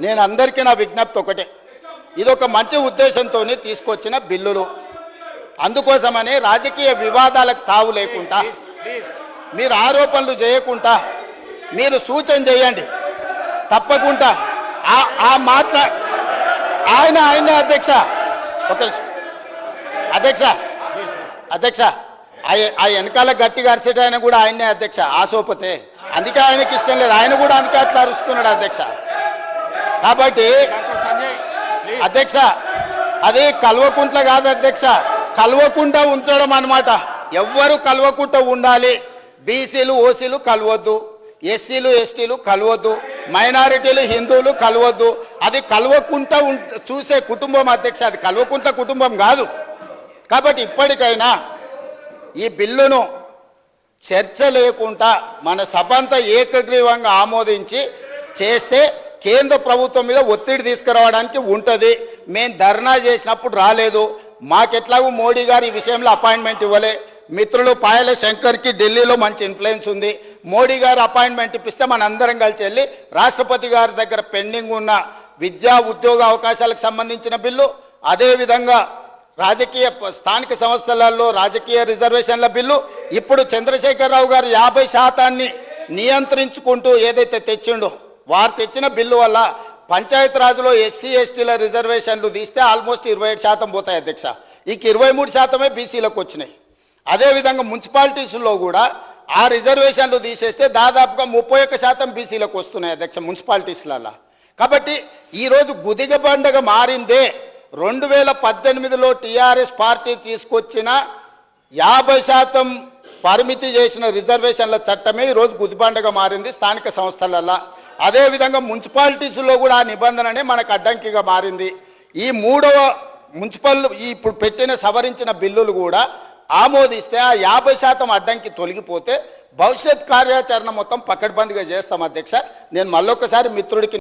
నేను అందరికీ నా విజ్ఞప్తి ఒకటే. ఇది ఒక మంచి ఉద్దేశంతో తీసుకొచ్చిన బిల్లులు. అందుకోసమని రాజకీయ వివాదాలకు తావు లేకుండా మీరు ఆరోపణలు చేయకుండా మీరు సూచన చేయండి. తప్పకుండా. ఆ- ఆ మాట్లా ఆయన ఆయన అధ్యక్ష. ఒక అధ్యక్ష అధ్యక్ష ఆ- వెనకాల గట్టిగా అరిసేట ఆయన కూడా ఆయనే అధ్యక్ష ఆసోపతే. అందుకే ఆయనకి ఇష్టం లేదు. ఆయన కూడా అందుకే అట్లా అరుస్తున్నాడు అధ్యక్ష. కాబట్టి అధ్యక్ష అది కల్వకుంట్ల కాదు అధ్యక్ష. కల్వకుంట ఉంచడం అనమాట ఎవ్వరు కల్వకుంట ఉండాలి. బీసీలు ఓసీలు కలవద్దు. ఎస్సీలు ఎస్టీలు కలవద్దు. మైనారిటీలు హిందువులు కలవద్దు. అది కలవకుండా ఉం- చూసే కుటుంబం అధ్యక్ష. అది కలవకుంట కుటుంబం కాదు. కాబట్టి ఇప్పటికైనా ఈ బిల్లును చర్చ లేకుండా మన సభ అంతా ఏకగ్రీవంగా ఆమోదించి చేస్తే కేంద్ర ప్రభుత్వం మీద ఒత్తిడి తీసుకురావడానికి ఉంటుంది. మేము ధర్నా చేసినప్పుడు రాలేదు. మాకెట్లాగూ మోడీ గారు ఈ విషయంలో అపాయింట్మెంట్ ఇవ్వలే. మిత్రులు పాయల శంకర్కి ఢిల్లీలో మంచి ఇన్ఫ్లుయెన్స్ ఉంది. మోడీ గారు అపాయింట్మెంట్ ఇప్పిస్తే మనందరం కలిసి వెళ్ళి రాష్ట్రపతి గారి దగ్గర పెండింగ్ ఉన్న విద్యా ఉద్యోగ అవకాశాలకు సంబంధించిన బిల్లు అదేవిధంగా రాజకీయ స్థానిక సంస్థలలో రాజకీయ రిజర్వేషన్ల బిల్లు ఇప్పుడు చంద్రశేఖరరావు గారు యాభై శాతాన్ని నియంత్రించుకుంటూ ఏదైతే తెచ్చిండో వారు తెచ్చిన బిల్లు వల్ల పంచాయత్ రాజులో ఎస్సీ ఎస్టీల రిజర్వేషన్లు తీస్తే ఆల్మోస్ట్ ఇరవై ఏడు శాతం పోతాయి అధ్యక్ష. ఇక ఇరవై మూడు శాతమే బీసీలకు వచ్చినాయి. అదేవిధంగా మున్సిపాలిటీస్లో కూడా ఆ రిజర్వేషన్లు తీసేస్తే దాదాపుగా ముప్పై ఒక్క శాతం బీసీలకు వస్తున్నాయి అధ్యక్ష మున్సిపాలిటీస్లలో కాబట్టి ఈరోజు గుదిగ పండగ మారిందే. రెండు వేల పద్దెనిమిదిలో టీఆర్ఎస్ పార్టీ తీసుకొచ్చిన యాభై శాతం పరిమితి చేసిన రిజర్వేషన్ల చట్టమే ఈరోజు గుదిబండగా మారింది స్థానిక సంస్థలల్లో. అదేవిధంగా మున్సిపాలిటీస్లో కూడా ఆ నిబంధననే మనకు అడ్డంకిగా మారింది. ఈ మూడవ మున్సిపల్ ఇప్పుడు పెట్టిన సవరించిన బిల్లులు కూడా ఆమోదిస్తే ఆ యాభై శాతం అడ్డంకి తొలగిపోతే భవిష్యత్ కార్యాచరణ మొత్తం పకడ్బందీగా చేస్తాం అధ్యక్ష. నేను మళ్ళొకసారి మిత్రుడికి